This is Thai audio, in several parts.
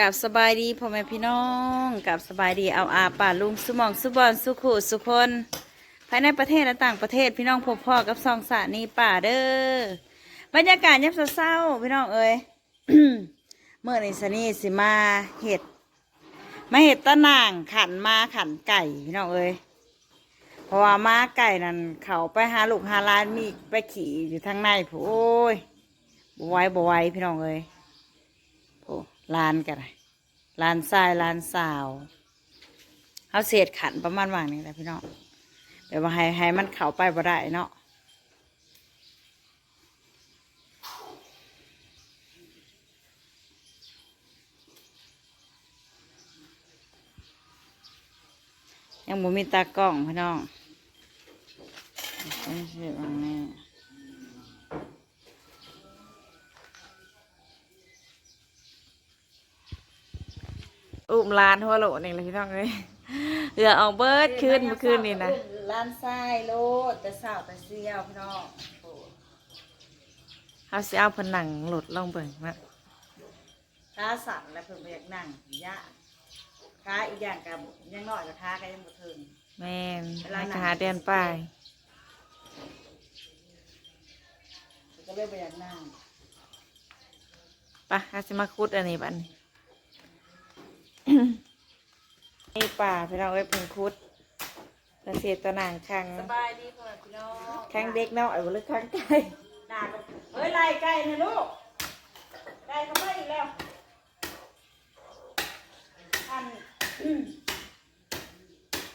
กับสบายดีพ่อแม่พี่น้องกับสบายดีเอาอาป่าลุงสุมองสุบอนสุขุสุคนภายในประเทศและต่างประเทศพี่น้องพบพ่อกับซองสานีป่าเด้อบรรยากาศยับเศร้าพี่น้องเอ้ยเมื่อในสนีสิมาเห็ดมาเห็ดตะนางขันมาขันไก่พี่น้องเอ้ยเพราะว่ามาไก่นั่นเขาไปหาลูกหาหลานมีไปขี่อยู่ทางในผู้โอ้ยบไหว้บไหว้พี่น้องเอ้ย ลานกันลานทรายลานสาวเขาเศษขันประมาณว่างนี่แหละพี่น้องแบบว่าให้ให้มันเข้าไปบ่ได้เนาะยังบ่มีตากล้องพี่น้องไม่ใช่ว่างแน่ อุ้มลานหัวโหลนี่เลยพี่น้องเลยเหลือเอาเบิร์ดขึ้นเมื่อคืนนี่นะลานทรายโลดแต่สาวแต่เสียวพี่น้องเขาสิเอาผนังหลุดลองเบิ่งมาขาสั่นแล้วเพิ่นไปอยากนั่งยะขาอีกอย่างกับยังน้อยกับขาก็ยังบ่ถึงแม่นเวลาให้หนังหาเดือนป้ายก็เลยไปอยากนั่งปะอาสิมาคุดอันนี้บัดน นี่ป่าพี่น้องเอ้ยเพิ่งคุดกระเสียตะนางคังสบายดีพ่อแม่พี่น้องคังเด็กน้อยบ่หรือคังไก่หน้าก็เฮ้ยไล่ไก่นะลูกไก่เข้ามาอีกแล้วอันอืม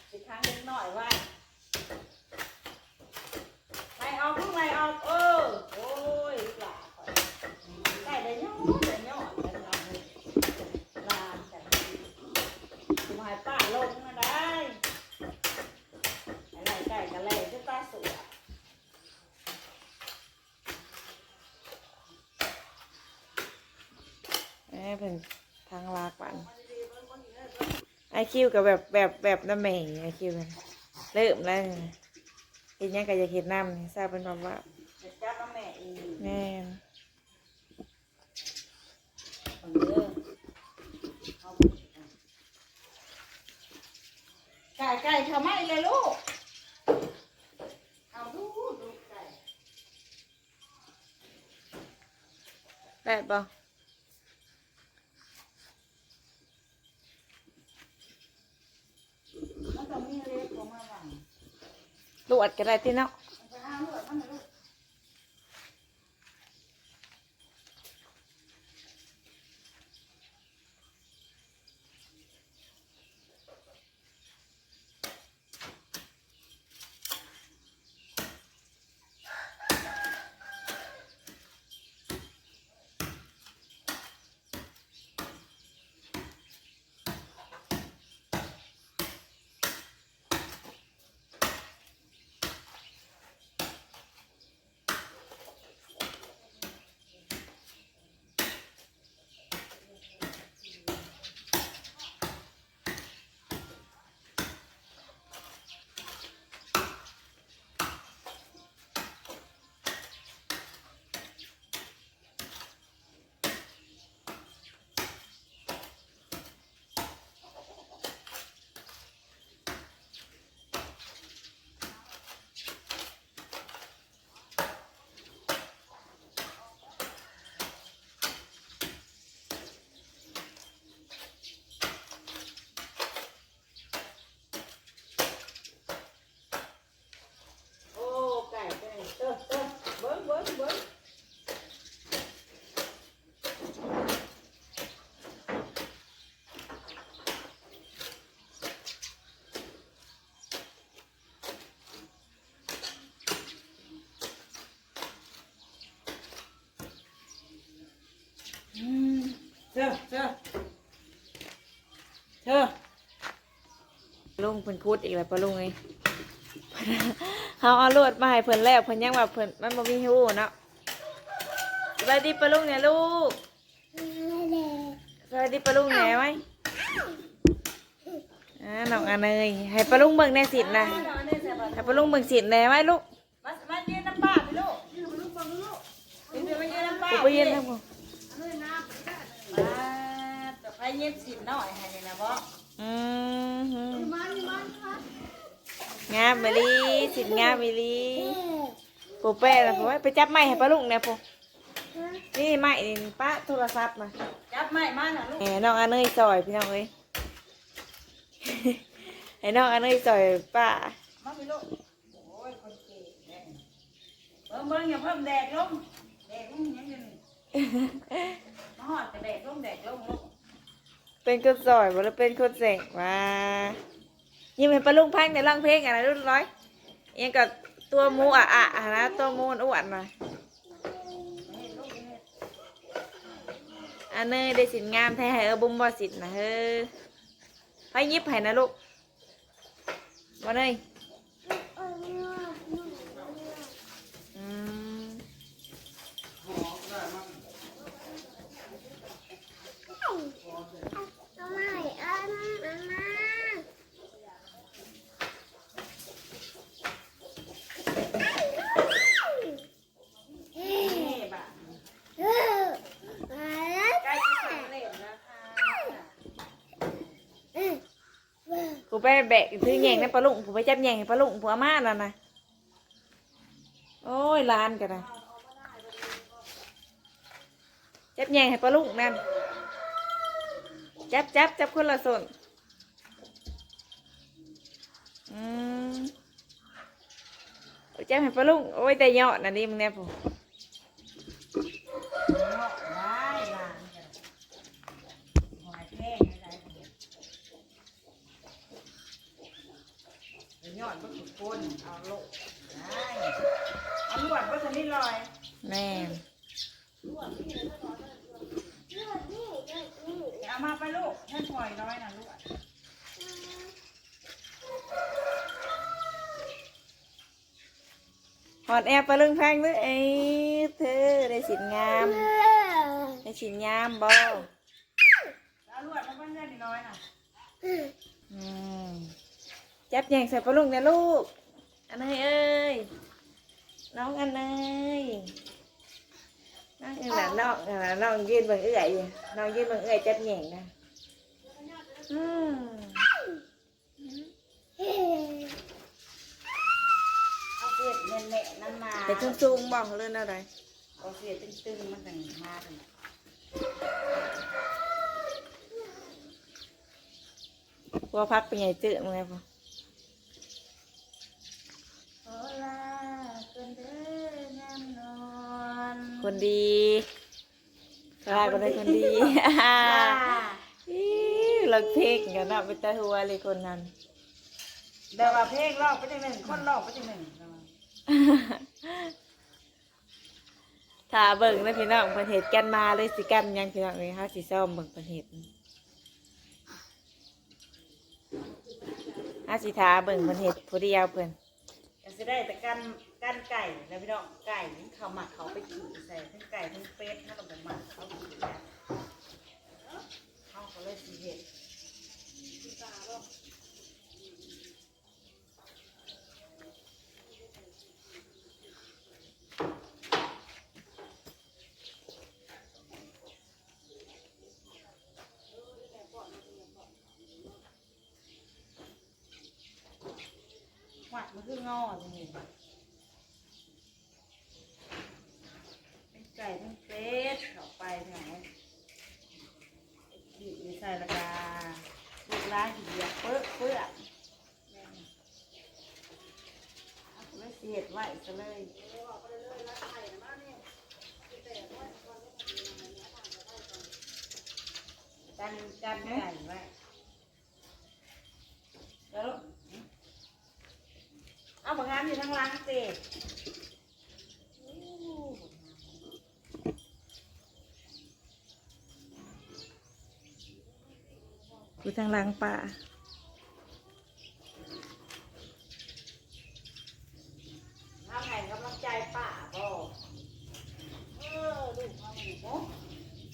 สิครั้งเล็กหน่อยไว่าไม่ออกลูกไม่ออกเออโอ้ยลูกหลาข่อยไก่ได้ยอดได้ยอดได้ยอดเลยลานกัน สมายป้าลงมาได้อะไรไก่กันเลยจะตาสวยเอ้ยเพิ่นทางลากบันไอคิวกับแบบแบบแบบน้ำแม่ไอคิวมันเริ่มแล้วนี่เห็นยังก็อยากเห็นน้ำนี่ทราบเป็นความว่าเดี๋ยวจ้าน้องแม่อีก แม่น เอาเด้อเอาไก่ไก่ทำไมเลยลูก เอาดูดูไก่ ได้ปะมันต้องมีเล็กของมาหลังลวดก็ได้ที่เนาะ มันจะเอาลูกมันนะลูก โอ้ไก่ไก่เต้อเต้อเบิ้งเบิ้งเบิ้ง อืม เจ้าเจ้าเจ้าลุงเพิ่นคุดอีกแล้วปะลุงไงเขาเอาลวดมาให้เพิ่นแล้วเพิ่นยังว่าเพิ่นมันบ่มีหูเนาะสวัสดีปะลุงเนี่ยลูกสวัสดีปะลุงแหน่ไว้อ่าน้องอันเนยให้ปะลุงเบิ่งแน่สินะให้ปะลุงเบิ่งสิแหน่ไว้ลูกมามายืนน้ำป้าพี่ลูกยืนมาลูกมาลูกยืนมายืนน้ำป้ากูไปยืนทางบ่มาแต่ ไปเย็บสิบหน่อยให้เลยนะบ่อืมฮึงามไปลีสินงามไปลีปูแป้ละปูไปจับไม้ให้ปลาลุงเนี่ยปูนี่ไม้นี่ป้าโทรศัพท์มาจับไม้มาน่ะลูกแหมน้องอันเนยซอยพี่น้องเอ้ยให้น้องอันเนยซอยป้ามาพี่ลูกโอ้ยคนเก่งแน่เบิ่งเบิ่งอย่าเพิ่มแดดลงแดดลงยังอยู่นี่มาหอดแต่แดดลงแดดลงลูก เป็นคนสอยบ่แล้วเป็นคนเสกว่ายิ้มให้ปลาลุงพังในร่างเพลงอะไรรุ่นร้อยเองกับตัวมูอะอะนะตัวมูอ้วนหน่อยอันเนยได้สินงามแท้ให้เออบุ้มบ่สินนะเฮ้ยไพ่ยิบให้นะลูกบ่เนยอืม นี่บ่ะใกล้จะสำเร็จแล้วค่ะ กู ไปแบกถือแยงนะปลาลุงกูไปจับแยงให้ปลาลุงผัวมาแล้วนะโอ้ยลานกันนะจับแยงให้ปลาลุงนั่นจับจับจับคนละส่วนอืมเจับให้ปลาลุงโอ้ยแต่ยอดนะนี่มึงเนี่ยผม ได้ลานกันหอยแห้งอะไรเดี๋ยวยอดก็ถูก คนเอาลูกได้เอาลวดก็จะนี่ลอยแม่นเอามาไปลูกท่านปล่อยน้อยนะลูกหอดแอร์ปลาลุงแพงเลยเอ้ยเธอได้สินงาม ได้สินงามบ่เอาลวดมาเพื่อนๆน้อยน่ะอืม จับแยงใส่ปลาลุงนะลูก อันเนยเอ้ย น้องอันเนยน้องเอ้ยหลานน้องเออน้องยืนเบิ่งเอื้อยอยู่น้องยืนเบิ่งเอื้อยจับแยงนะอืมเอาเสียดเน่ๆนั่นมาแต่ทุ่งสูงๆบอกเรื่องอะไรเอาเสียดตึงๆมันถึงมาถึงกลัวพักเป็นไงจืดมึงไงพ่อ โอลาคนเด้องามนอน คนดีกลายเป็นคนดีอิ๊วเราเทคกันนะเป็นตาหัวเลยคนนั้นเดี๋ยวว่าเพลงลอกไปจังหนึ่งคนลอกไปจังหนึ่งถ้าเบิ่งนะพี่น้องเพิ่นเฮ็ดกันมาเลยสิกันหยังพี่น้องเอ้ยเฮาสิซ่อมเบิ่งเพิ่นเฮ็ดเฮาสิทาเบิ่งเพิ่นเฮ็ดผู้เดียวเพิ่นก็จะได้แต่กัน กันไก่แล้วพี่น้องไก่นี่เขาหมักเขาไปขี่ใส่ทั้งไก่ทั้งเป็ดถ้าเราไปหมักเขาขี่แบบเขาก็เลยสีเห็ดหวัดมันคืองอจริงๆเป็นไก่ทั้งเป็ดเข้าไปไหนขีดใส่ละกาลูกร้านขีดเปื้อเปื้อเอาไว้เสียดไว้ซะเลยกันกันไก่ไว้แล้วเอาบางงานอยู่ทางหล่างสิอยู่ทางหลังป่า ทำแห่งกำลังใจป่าบ่เออลูกเอาหนูโอ้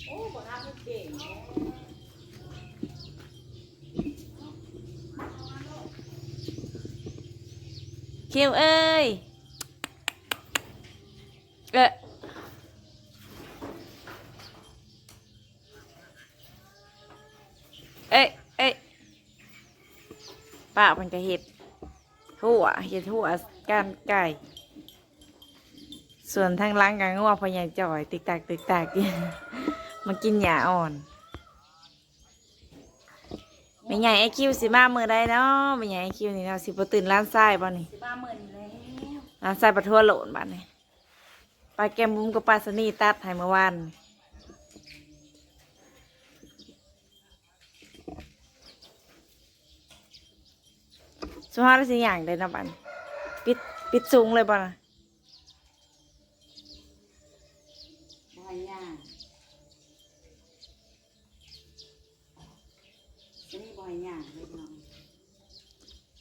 โอ้บางงานมันเก่งเนอะ คิวเอ้ย เออเอ้ยเอ้ยป้ามันก็เห็ดทั่วเห็ดทั่วการไก่ ส่วนทางล้างกันงัวพญายจ่อย ติกตากติกตากมากินหญ้าอ่อน ม่ใหญ่ไอคิวสิมาเมื่อใดเนาะไม่ใหญ่ไอคิวนี่เนาะสิบตื่นร้านทรายบ่นี่สิบ้าหมื่นแล้วร้านทรายปลาทั่วโหลนบ้านนี่ปลาแกมบุ้มกับปลาสนีตัดให้เมื่อวานสุภาพสิอย่างได้นะบ้านปิดปิดสูงเลยบ่นะ บอยย่างจะมีบอยย่างเลยพี่น้อง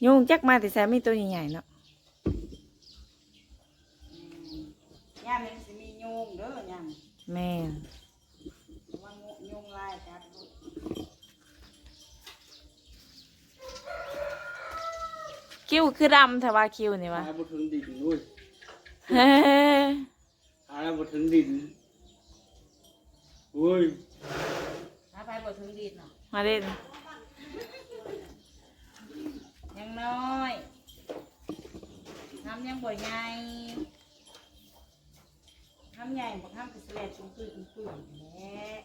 ยุงจักมาแต่แซมมีตัวใหญ่ๆเนาะอืมย่างนี่สิมียุงเด้อย่างแม่นว่างูยุงลายจัดลูกคิ้วคือดำแต่ว่าคิ้วนี่วะหาบ่ถึงดินด้วยเฮ้ยหาบ่ถึงดินโอ้ยถ้าไปบ่ถึงดินเนาะมาเล่น ยัง น้อยน้ำยังบ่ใหญ่น้ำใหญ่บ่น้ำกระเสลดชุ่มปื้นปื้นแหละ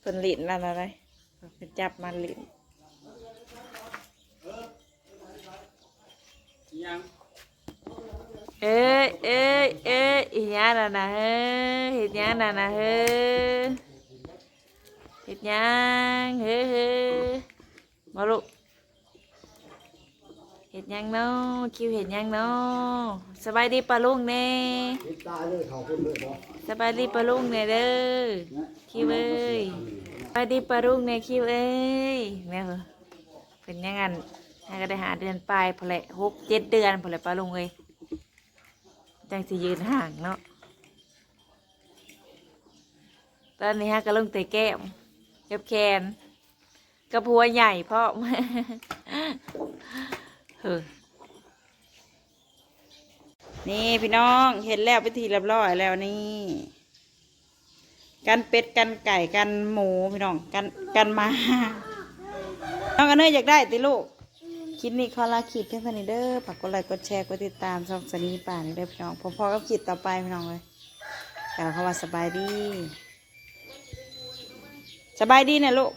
เพิ่นลิ้นนั่นอะไรเพิ่นจับมันลิ้น ยัง เอ้ยเอ้ยเอ้ยอีหยังน่ะนะเฮ้เฮ็ดยังน่ะนะเฮ้เฮ็ดยังเฮ้เฮ้มาลูกเฮ็ดยังเนาะคิวเฮ็ดยังเนาะสบายดีปะลุงแน่ตาเลยเขาคนเลยบ่สบายดีปะลุงแน่เด้อคิวเอ้ยสบายดีปะลุงแน่คิวเอ้ยแม่เหรอเป็นยังไงให้ก็ได้หาเดือนปลายพอแหละหกเจ็ดเดือนพอแหละปะลุงเอ้ย จังสิยืนห่างเนาะตอนนี้ฮะก็ลงเตะแก้มกับแขนกับหัวใหญ่พ่อเฮ้อนี่พี่น้องเห็นแล้วไปนทีเรียบร้อยแล้วนี่กันเป็ดกันไก่กันหมูพี่น้องกันกันมาน้องกันเนยอยากได้ติลูก คลิปนี้ขอลาคลิปแค่นี้เด้อฝากกดไลค์กดแชร์กดติดตามช่องสนีป่านี่เด้อพี่น้องพอๆกับคลิปต่อไปพี่น้องเลยกล่าวคำว่าสบายดี สบายดีนะลูก